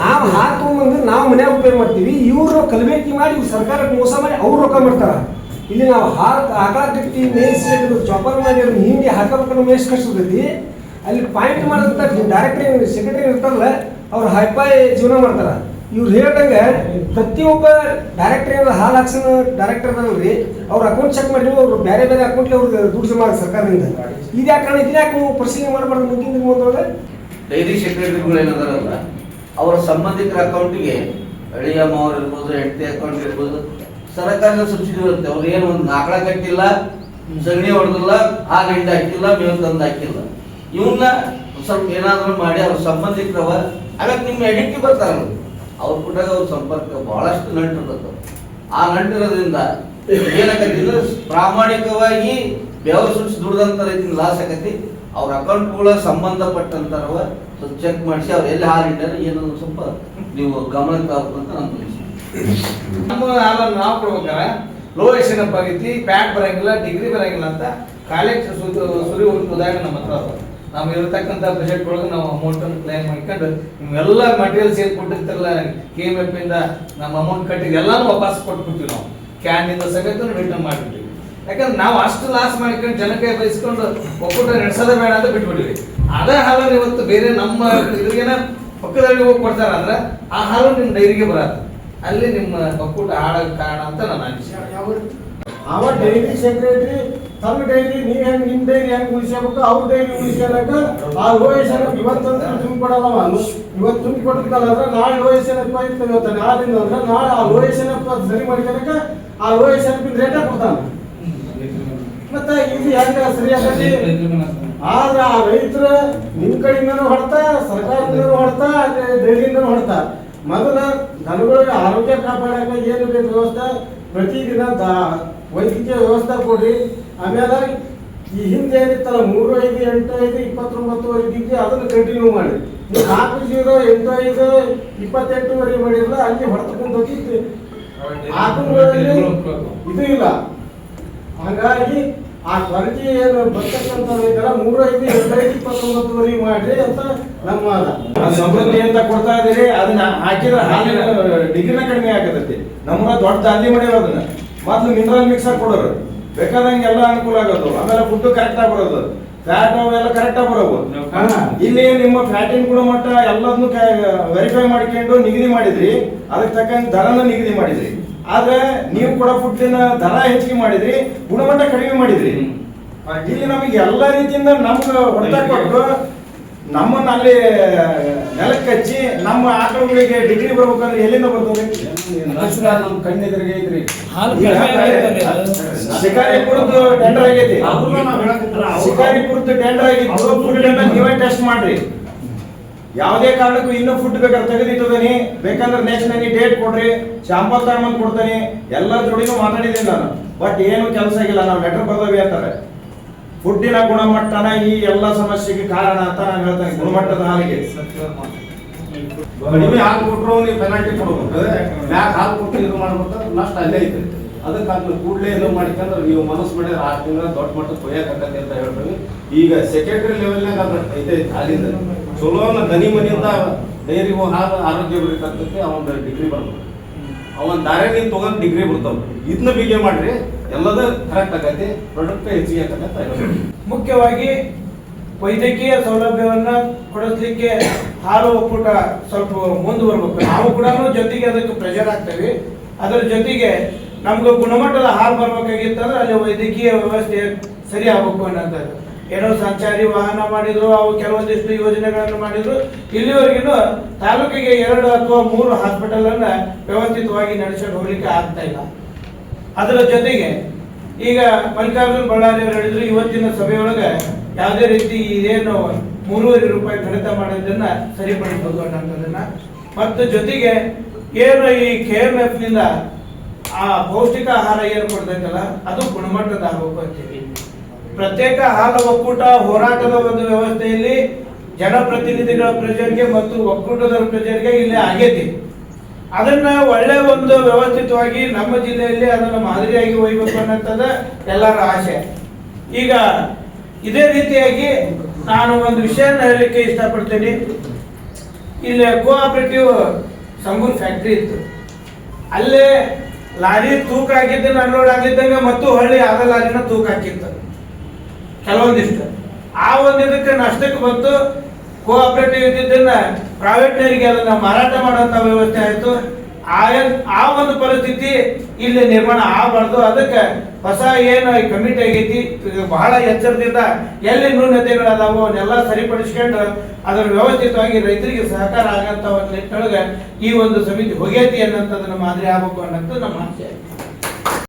ನಾವು ಹಾಲು ತೊಗೊಂಬಂದು ನಾವು ಮನ್ಯಾಗ ಉಪಯೋಗ ಮಾಡ್ತೀವಿ, ಇವರು ಕಲಬೇಕಿ ಮಾಡಿ ಇವ್ರು ಸರ್ಕಾರಕ್ಕೆ ಮೋಸ ಮಾಡಿ ಅವ್ರು ರೊಕ್ಕ ಮಾಡ್ತಾರ. ಇಲ್ಲಿ ನಾವು ಹಾಲು ಆಕಳ ಮೇಯಿಸಿ ಚಾಪರ್ ಮಾಡಿ ಅವ್ರನ್ನ ಹಿಂಡಿ ಹಾಕಬೇಕನ್ನೋ ಮೇಯ್ಸ್ ಕಷ್ಟದೈತಿ ಅಲ್ಲಿ ಪಾಯಿಂಟ್ ಮಾಡಿದಂಥ ಡೈರೆಕ್ಟರ್ ಸೆಕ್ರೆಟರಿ ಇರ್ತಾರಲ್ಲ, ಅವ್ರು ಹೈಪಾಯ್ ಜೀವನ ಮಾಡ್ತಾರ. ಇವ್ರು ಹೇಳ್ದಂಗೆ ಪ್ರತಿಯೊಬ್ಬ ಡೈರೆಕ್ಟರ್ ಏನಾದ್ರು ಹಾಲು ಹಾಕ್ಸೋ ಡೈರೆಕ್ಟರ್ ರೀ ಅವ್ರ ಅಕೌಂಟ್ ಚೆಕ್ ಮಾಡಿ ಅವ್ರು ಬೇರೆ ಬೇರೆ ಅಕೌಂಟ್ಲಿ ಅವ್ರಿಗೆ ದುಡ್ಡು ಆಗುತ್ತೆ ಸರ್ಕಾರದಿಂದ. ಇದ್ಯಾಕೆ ಕಾರಣ, ಇದ್ಯಾಕೆ ನೀವು ಪರಿಶೀಲನೆ ಮಾಡಬಾರ್ದು ಮುಂದಿನ ಡೈರಿ ಸೆಕ್ರೆಟರಿಗಳು ಏನದಾರಲ್ಲ ಅವರ ಸಂಬಂಧಿಕರ ಅಕೌಂಟಿಗೆ ಅಳಿಯ ಮಾವರು ಇರ್ಬೋದು, ಹೆಂಡತಿ ಅಕೌಂಟ್ ಇರ್ಬೋದು, ಸರ್ಕಾರದ ಸಬ್ಸಿಡಿ ಬರುತ್ತೆ ಅವ್ರು ಏನು ಒಂದು ಆಕಳ ಕಟ್ಟಿಲ್ಲ, ಸಗಣಿ ಹೊಡೆದಿಲ್ಲ ಆ ಗಂಟೆ ಹಾಕಿಲ್ಲ, ಮೇವು ತಂದು ಹಾಕಿಲ್ಲ. ಇವನ್ನ ಸ್ವಲ್ಪ ಏನಾದರೂ ಮಾಡಿ ಅವ್ರ ಸಂಬಂಧಿಕರವ ಅದಕ್ಕೆ ನಿಮ್ಮ ಎಡಿಟಿ ಬರ್ತಾರೆ. ಅವ್ರ ಕೂಡ ಅವ್ರ ಸಂಪರ್ಕ ಬಹಳಷ್ಟು ನಂಟಿರ್ತದೆ. ಆ ನಂಟಿರೋದ್ರಿಂದ ಏನಾಗತ್ತಿಲ್ಲ ಪ್ರಾಮಾಣಿಕವಾಗಿ ಬೆವರು ಸುಡಿಸಿ ದುಡ್ದಂತ ರೈತಿನ ಲಾಸ್ ಆಗತಿ ಅವ್ರ ಅಕೌಂಟ್ಗಳ ಸಂಬಂಧಪಟ್ಟಂತಾರವ ಸ್ವಲ್ಪ ಚೆಕ್ ಮಾಡಿಸಿ ಅವ್ರು ಎಲ್ಲಿ ಹಾಲು ಇಟ್ಟಾರೆ ಏನೋ ಸ್ವಲ್ಪ ನೀವು ಗಮನಕ್ಕೆ ತಗೋಬೇಕು ಅಂತ ನಾನು ತಿಳಿಸಿ ನಮ್ಮ ನಾವು ಕೊಡ್ಬೇಕಾರ ಲೋ ಏನಪ್ಪ ಆಗೈತಿ ಪ್ಯಾಟ್ ಬರಂಗಿಲ್ಲ ಡಿಗ್ರಿ ಬರಂಗಿಲ್ಲ ಅಂತ ಕಾಲೇಜ್ ಸುರಿ ಉದಾಹರಣೆ ನಮ್ಮ ಹತ್ರ ನಾವು ಇರತಕ್ಕಂಥ ಬಜೆಟ್ ಒಳಗೆ ನಾವು ಅಮೌಂಟ್ ಅನ್ನು ಕ್ಲೈಮ್ ಮಾಡ್ಕೊಂಡು ನಿಮ್ಗೆಲ್ಲ ಮಟೀರಿಯಲ್ ಏನ್ ಕೊಟ್ಟಿರ್ತಾರಲ್ಲ ಕೆ ಎಂ ಇಂದ ನಮ್ಮ ಅಮೌಂಟ್ ಕಟ್ಟಿದ್ದು ಎಲ್ಲಾನು ವಾಪಸ್ ಕೊಟ್ಬಿಡ್ತೀವಿ ನಾವು. ಕ್ಯಾನ್ ಇಂದ ಸಮೇತ ರಿಟರ್ನ್ ಮಾಡ್ಬಿಡ್ತೀವಿ. ಯಾಕಂದ್ರೆ ನಾವು ಅಷ್ಟು ಲಾಸ್ ಮಾಡ್ಕೊಂಡು ಜನಕ್ಕೆ ಬಯಸ್ಕೊಂಡು ಒಕ್ಕೂಟ ನಡೆಸೋದೇ ಬೇಡ ಅಂತ ಬಿಟ್ಬಿಟ್ಟಿವಿ ಅದೇ ಹಾಲನ್ನು ಇವತ್ತು ಬೇರೆ ನಮ್ಮ ಇದ್ರಿಗೇನ ಪಕ್ಕದಲ್ಲಿ ಹೋಗಿ ಕೊಡ್ತಾರ ಅಂದ್ರೆ ಆ ಹಾಲು ನಿಮ್ಮ ಡೈರಿಗೆ ಬರತ್ತೆ. ಅಲ್ಲಿ ನಿಮ್ಮ ಒಕ್ಕೂಟ ಹಾಳಾಗ ಕಾರಣ ಅಂತ ನನ್ನ ಅನಿಸಿಕೆ. ಅವ ಡೈರಿ ಸೆಕ್ರೆಟರಿ ತಮ್ಮ ಡೈರಿ ನೀವ್ ಹೆಂಗ್ ನಿಮ್ ಡೈರಿ ಹೆಂಗ್ ಉಳಿಸ್ಕೋಬೇಕು? ಅವ್ರ ಡೈರಿ ಉಳಿಸ್ಕೊಳಕ ಆ ಲೋಯೇಶನ್ ಇವತ್ತಂದ್ರೆ ತುಂಬ ಕೊಡಲ್ಲ ಇವತ್ತು ತುಂಬ ಅಂದ್ರೆ ನಾಳೆ ಲೋಯೇಶನ್ ಏನಪ್ಪ ಇರ್ತದೆ ಇವತ್ತು. ಅಂದ್ರೆ ನಾಳೆ ಆ ಲೋಯೇಶನ್ ಅಪ್ಪ ಸರಿ ಮಾಡ್ಕೊಳಕ ಆ ಲೋಯೇಶನ್ ರೇಟ ಕೊಡ್ತಾನೆ ಮತ್ತೆ ಇದು ಹೆಂಗ ಸರಿಯಾಗಿ ಆದ್ರೆ ಆ ರೈತರ ನಿಮ್ ಕಡೆಯಿಂದನು ಹೊಡ್ತಾ ಸರ್ಕಾರದಿಂದನೂ ಹೊಡ್ತಾ ಡೈರಿಯಿಂದನೂ ಹೊಡ್ತಾ. ಮೊದಲ ದನಗಳಿಗೆ ಆರೋಗ್ಯ ಕಾಪಾಡಕ ಏನು ಬೇಕು ವ್ಯವಸ್ಥೆ? ಪ್ರತಿದಿನ ದ- ವೈದ್ಯಕೀಯ ವ್ಯವಸ್ಥೆ ಕೊಡ್ರಿ. ಆಮೇಲೆ ಈ ಹಿಂದೆ ಏನಿತ್ತಲ್ಲ ಮೂರು ಐದು ಎಂಟು ಐದು ಇಪ್ಪತ್ತೊಂಬತ್ತುವರೆ ಇದ್ದಿದ್ದು ಅದನ್ನು ಕಂಟಿನ್ಯೂ ಮಾಡಿ. ನೀವು ನಾಲ್ಕು ಜೀರೋ ಎಂಟು ಐದು ಇಪ್ಪತ್ತೆಂಟುವರೆ ಮಾಡಿರಲ್ಲ ಅಲ್ಲಿ ಹೋಗಿದ್ದು. ಆಕಳುಗಳಲ್ಲಿ ಇದು ಇಲ್ಲ. ಹಾಗಾಗಿ ಆ ಸ್ವರ್ಗಿ ಏನು ಬರ್ತಕ್ಕಂಥ ರೈತರ ಮೂರು ಐದು ಎರಡು ಐದು ಇಪ್ಪತ್ತೊಂಬತ್ತುವರೆ ಮಾಡ್ರಿ ಅಂತ ನಮ್ಮ. ಸಮೃದ್ಧಿ ಅಂತ ಕೊಡ್ತಾ ಇದೀರಿ ಅದನ್ನ ಹಾಕಿದ್ರೆ ಹಾಲಿನ ಡಿಗ್ರಿನ ಕಡಿಮೆ ಆಗತೈತಿ. ನಮ್ಮನ್ನ ದೊಡ್ಡ ದಾಂಧಿ ಮಾಡಿರೋ ಅದನ್ನ ಮೊದ್ಲು ಮಿನರಲ್ ಮಿಕ್ಸರ್ ಕೊಡೋರು. ಬೇಕಾದಂಗೆ ಎಲ್ಲ ಅನುಕೂಲ ಆಗೋದು. ಆಮೇಲೆ ಫುಡ್ ಕರೆಕ್ಟ್ ಆಗಿ ಬರೋದು. ಫ್ಯಾಟ್ ಅವೆಲ್ಲ ಕರೆಕ್ಟ್ ಆಗಿ ಬರೋವು. ಇಲ್ಲಿ ನಿಮ್ಮ ಫ್ಯಾಟಿನ ಗುಣಮಟ್ಟ ಎಲ್ಲದನ್ನು ವೆರಿಫೈ ಮಾಡ್ಕೊಂಡು ನಿಗದಿ ಮಾಡಿದ್ರಿ. ಅದಕ್ಕೆ ತಕ್ಕಂಗೆ ದರನ ನಿಗದಿ ಮಾಡಿದ್ರಿ. ಆದ್ರೆ ನೀವು ಕೂಡ ಫುಡ್ಡಿನ ದರ ಹೆಚ್ಚಿಗೆ ಮಾಡಿದ್ರಿ ಗುಣಮಟ್ಟ ಕಡಿಮೆ ಮಾಡಿದ್ರಿ. ಇಲ್ಲಿ ನಮಗೆ ಎಲ್ಲ ರೀತಿಯಿಂದ ನಮ್ಗೆ ಹೊಡೆತ ಕೊಟ್ಟು ನಮ್ಮನ್ನ ಅಲ್ಲಿ ನೆಲಕ್ಕೆ ಹಚ್ಚಿ ನಮ್ಮ ಆಕಳುಗಳಿಗೆ ಡಿಗ್ರಿ ಬರ್ಬೇಕಂದ್ರೆ ಎಲ್ಲಿಂದ ಬರ್ತದೆ? ನಮ್ಮ ಕಣ್ಣೆದುರಿಗೆ ಐತ್ರಿ ಶಿಕಾರಿಪುರದ್ದು ಟೆಂಡರ್ ಆಗೈತಿ ಶಿಕಾರಿಪುರದ್ದು ಟೆಂಡರ್ ಆಗಿತ್ತು ನೀವೇ ಟೆಸ್ಟ್ ಮಾಡ್ರಿ. ಯಾವುದೇ ಕಾರಣಕ್ಕೂ ಇನ್ನೂ ಫುಡ್ ಬೇಕಾದ್ರೆ ತೆಗೆದಿಟ್ಟಿದ್ದೀನಿ. ಬೇಕಂದ್ರೆ ನೆಕ್ಸ್ಟ್ ನನಗೆ ಡೇಟ್ ಕೊಡ್ರಿ. ಶಾಂಪಲ್ ತಗೊಂಡ್ಬಂದು ಕೊಡ್ತೀನಿ. ಎಲ್ಲ ಜೋಡಿನೂ ಮಾತಾಡಿದ್ದೀನಿ ನಾನು. ಬಟ್ ಏನು ಕೆಲಸ ಆಗಿಲ್ಲ. ನಾವು ಲೆಟರ್ ಬರ್ದವಿ ಅಂತಾರೆ. ಫುಡ್ಡಿನ ಗುಣಮಟ್ಟನ ಈ ಎಲ್ಲ ಸಮಸ್ಯೆಗೆ ಕಾರಣ ಅಂತ ನಾನು ಹೇಳ್ತೇನೆ. ಗುಣಮಟ್ಟದ ಹಾಲಿಗೆ. ಕಡಿಮೆ ಹಾಲು ಕೊಟ್ಟರು ನೀವು ಪೆನಾಲ್ಟಿ ಕೊಡ್ಬೇಕು. ಮ್ಯಾಕ್ ಹಾಲು ಕೊಟ್ಟು ಇದು ಮಾಡ್ಬೇಕು ನಷ್ಟ ಅಲ್ಲೇ ಐತೆ. ಅದಕ್ಕೆ ಕೂಡಲೇ ಇದು ಮಾಡ್ಕೊಂಡ್ರೆ ನೀವು ಮನಸ್ಸು ಮಾಡಿದ್ರೆ ಆರು ತಿಂಗಳ ದೊಡ್ಡ ಮಟ್ಟ ಕೊಯ್ಯಾಕತ್ತೈತಿ ಅಂತ ಹೇಳ್ತೀವಿ ಈಗ ಸೆಕ್ರೆಟರಿ ಲೆವೆಲ್ನಾಗ ಅದ್ರ ಐತೆ ಹಾಲಿಂದ ಚಲೋನ ದನಿ ಮನೆಯಿಂದ ಡೈರಿ ಹಾಲು ಆರೋಗ್ಯ ಬರೀತಕ್ಕಂತೆ ಅವನ ಡಿಗ್ರಿ ಬರ್ಬೇಕು. ಅವನ ದಾರ ನೀನು ತಗೊಂಡು ಡಿಗ್ರಿ ಬರ್ತಾವೆ ಇದನ್ನ ಬಿಗೆ ಮಾಡ್ರಿ, ಎಲ್ಲದ ಕರೆಕ್ಟ್ ಆಗೈತಿ ಪ್ರಾಡಕ್ಟ್ ಹೆಚ್ಚಿಗೆ ಆಗತ್ತೆ ಮುಖ್ಯವಾಗಿ ವೈದ್ಯಕೀಯ ಸೌಲಭ್ಯವನ್ನ ಕೊಡಿಸ್ಲಿಕ್ಕೆ ಹಾಲು ಒಕ್ಕೂಟ ಸ್ವಲ್ಪ ಮುಂದುವರ್ಬೇಕು. ನಾವು ಕೂಡ ಜೊತೆಗೆ ಅದಕ್ಕೆ ಪ್ರೆಷರ್ ಆಗ್ತೇವೆ ಅದರ ಜೊತೆಗೆ ನಮ್ಗೆ ಗುಣಮಟ್ಟದ ಹಾಲು ಬರ್ಬೇಕಾಗಿತ್ತಂದ್ರೆ ಅಲ್ಲಿ ವೈದ್ಯಕೀಯ ವ್ಯವಸ್ಥೆ ಸರಿ ಆಗ್ಬೇಕು ಅನ್ನೋಂಥದ್ದು ಏನೋ ಸಂಚಾರಿ ವಾಹನ ಮಾಡಿದ್ರು, ಅವು ಕೆಲವೊಂದಿಷ್ಟು ಯೋಜನೆಗಳನ್ನು ಮಾಡಿದ್ರು. ಇಲ್ಲಿವರೆಗೂ ತಾಲೂಕಿಗೆ ಎರಡು ಅಥವಾ ಮೂರು ಹಾಸ್ಪಿಟಲ್ ಅನ್ನ ವ್ಯವಸ್ಥಿತವಾಗಿ ನಡೆಸಿಕೊಂಡು ಹೋಗ್ಲಿಕ್ಕೆ ಆಗ್ತಾ ಇಲ್ಲ. ಅದರ ಜೊತೆಗೆ ಈಗ ಮಲ್ಲಿಕಾರ್ಜುನ್ ಬಳ್ಳಾರಿ ಅವರು ಹೇಳಿದ್ರು, ಇವತ್ತಿನ ಸಭೆಯೊಳಗೆ ಯಾವುದೇ ರೀತಿ ಇದೇನು ಮೂರುವರೆ ರೂಪಾಯಿ ಕಡಿತ ಮಾಡೋದನ್ನ ಸರಿಪಡಿಸಬಹುದು ಅನ್ನೋದನ್ನ. ಮತ್ತು ಜೊತೆಗೆ ಏನು ಈ ಕೆ ಎಂ ಎಫ್ನಿಂದ ಆ ಪೌಷ್ಟಿಕ ಆಹಾರ ಏನು ಕೊಡ್ಬೇಕಲ್ಲ, ಅದು ಗುಣಮಟ್ಟದ ಆಗಬೇಕು ಅಂತೀವಿ. ಪ್ರತ್ಯೇಕ ಹಾಲು ಒಕ್ಕೂಟ, ಹೋರಾಟದ ಒಂದು ವ್ಯವಸ್ಥೆಯಲ್ಲಿ ಜನಪ್ರತಿನಿಧಿಗಳ ಪ್ರಜೆಗೆ ಮತ್ತು ಒಕ್ಕೂಟದ ಪ್ರಜೆಗೆ ಇಲ್ಲಿ ಆಗೈತಿ. ಅದನ್ನ ಒಳ್ಳೆ ಒಂದು ವ್ಯವಸ್ಥಿತವಾಗಿ ನಮ್ಮ ಜಿಲ್ಲೆಯಲ್ಲಿ ಅದನ್ನು ಮಾದರಿಯಾಗಿ ಒಯ್ಯಬೇಕು ಅನ್ನೋಂಥದ್ದು ಎಲ್ಲರ ಆಸೆ. ಈಗ ಇದೇ ರೀತಿಯಾಗಿ ನಾನು ಒಂದು ವಿಷಯನ ಹೇಳಲಿಕ್ಕೆ ಇಷ್ಟಪಡ್ತೀನಿ. ಇಲ್ಲಿ ಕೋಆಪರೇಟಿವ್ ಸಂಗೂರ್ ಫ್ಯಾಕ್ಟ್ರಿ ಇತ್ತು. ಅಲ್ಲೇ ಲಾರಿ ತೂಕ ಆಗಿದ್ದನ್ನ ಅನ್ಲೋಡ್ ಆಗಿದ್ದಂಗ ಮತ್ತು ಹಳ್ಳಿ ಆದ ಲಾರಿನ ತೂಕ ಹಾಕಿತ್ತು. ಕೆಲವೊಂದಿಷ್ಟು. ಆ ಒಂದು ಇದಕ್ಕೆ ನಷ್ಟಕ್ಕೆ ಬಂತು ಕೋಆಪರೇಟಿವ್ ಇದ್ದಿದ್ದನ್ನ ಪ್ರೈವೇಟ್ನವರಿಗೆ ಅದನ್ನ ಮಾರಾಟ ಮಾಡುವಂತ ವ್ಯವಸ್ಥೆ ಆಯ್ತು. ಆ ಒಂದು ಪರಿಸ್ಥಿತಿ ಇಲ್ಲಿ ನಿರ್ಮಾಣ ಆಗಬಾರ್ದು. ಅದಕ್ಕೆ ಹೊಸ ಏನು ಕಮಿಟಿ ಆಗೈತಿ ಬಹಳ ಎಚ್ಚರದಿಂದ ಎಲ್ಲಿ ನ್ಯೂನತೆಗಳದಾವೋ ಅವನ್ನೆಲ್ಲ ಸರಿಪಡಿಸ್ಕೊಂಡು ಅದರ ವ್ಯವಸ್ಥಿತವಾಗಿ ರೈತರಿಗೆ ಸಹಕಾರ ಆಗಂತ ಒಂದು ನಿಟ್ಟಿನೊಳಗೆ ಈ ಒಂದು ಸಮಿತಿ ಹೋಗೈತಿ ಅನ್ನೋಂಥದ್ದನ್ನ ಮಾದರಿ ಆಗಬೇಕು ಅನ್ನೋದು ನಮ್ಮ ಆಸೆ.